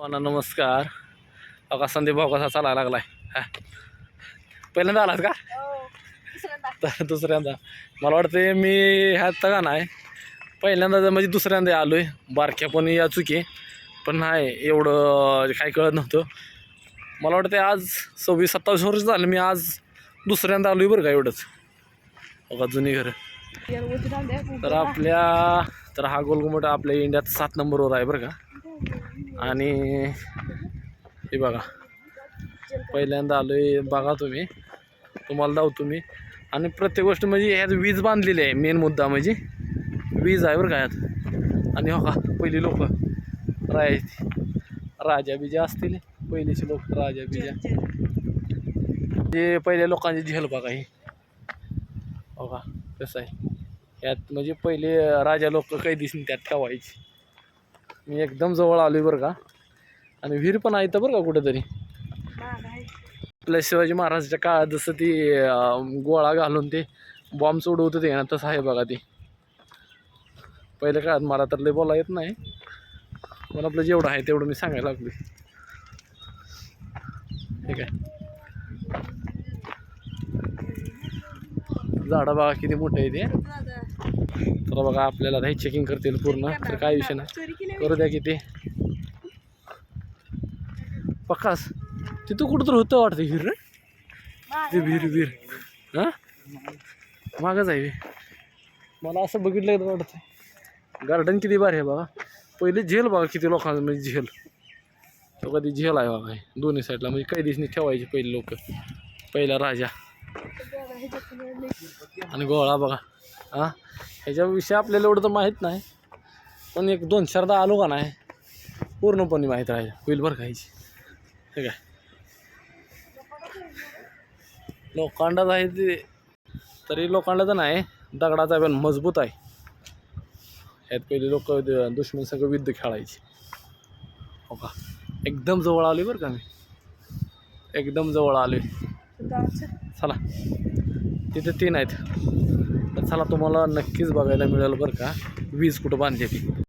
सर्वांना नमस्कार. अका संदीप भाऊ कसा चालायला लागलाय? हा. पहिल्यांदा आलात का? तर दुसऱ्यांदा. मला वाटते मी ह्यात का नाही पहिल्यांदा म्हणजे दुसऱ्यांदा आलो आहे बारक्या पण या चुकी पण नाही एवढं काही कळत नव्हतं. मला वाटते आज सव्वीस सत्तावीस वर्ष झालं मी आज दुसऱ्यांदा आलो आहे बरं का एवढंच. बघा जुनी घरं. तर आपल्या तर हा गोलगुमट आपल्या इंडियात सात नंबरवर आहे बरं का. आणि हे बघा पहिल्यांदा आलो आहे बघा तुम्ही. तुम्हाला दावतो मी. आणि प्रत्येक गोष्ट म्हणजे ह्यात वीज बांधलेली आहे मेन मुद्दा म्हणजे. वीज आहे बरं का ह्यात. आणि हो का पहिली लोक राहायची. राजा बिजा असतील पहिलेचे लोक राजा बिजा. जे पहिल्या लोकांची झेल बघा ही. हो का कसं आहे. यात म्हणजे पहिले राजा लोक कैदीसनी त्यात ठेवायची. मी एकदम जवळ आलो बरं का. आणि विहीर पण आहे इथं बरं का कुठेतरी. आपल्या शिवाजी महाराजाच्या काळात जसं ती गोळा घालून ते बॉम्ब सोडवतं ते ना तसं आहे बघा ते. पहिल्या काळात मला तर लय बोला येत नाही पण आपलं जेवढं आहे तेवढं मी सांगायला लागलो ठीक आहे झाडं बघा किती मोठे आहे ते तर बघा आपल्याला हे चेकिंग करतील पूर्ण तर काय विषय नाही. करू द्या किती. पक्कास तिथं कुठं तर होतं वाटतं हिर. ते विहीर विहीर हां? मागंच आहे मला असं बघितलं तर वाटतं गार्डन किती भारी आहे बाबा. पहिले झेल बघा किती लोकांचं म्हणजे झेल. तो कधी झेल आहे बाबा हे. दोन्ही साईडला म्हणजे कैदीसनी ठेवायचे पहिले लोक. पहिला राजा. आणि गोळा बघा. हां? ह्याच्याविषयी आपल्याला एवढं तर माहीत नाही. पण एक दोन चारदा आलो का नाही पूर्णपणे माहीत राहील. होईल बरं खायची ठीक आहे लोखंडाचं आहे ते. तरी लोखंडाचं नाही दगडाचा पण मजबूत आहे. ह्यात पहिले लोक दुश्मन सगळं विद्य खेळायची. हो का? एकदम जवळ आले बरं का मी. एकदम जवळ आले चला. तिथे तीन आहेत. तर चला तुम्हाला नक्कीच बघायला मिळेल बरं का. वीज कुठं बांधली ती.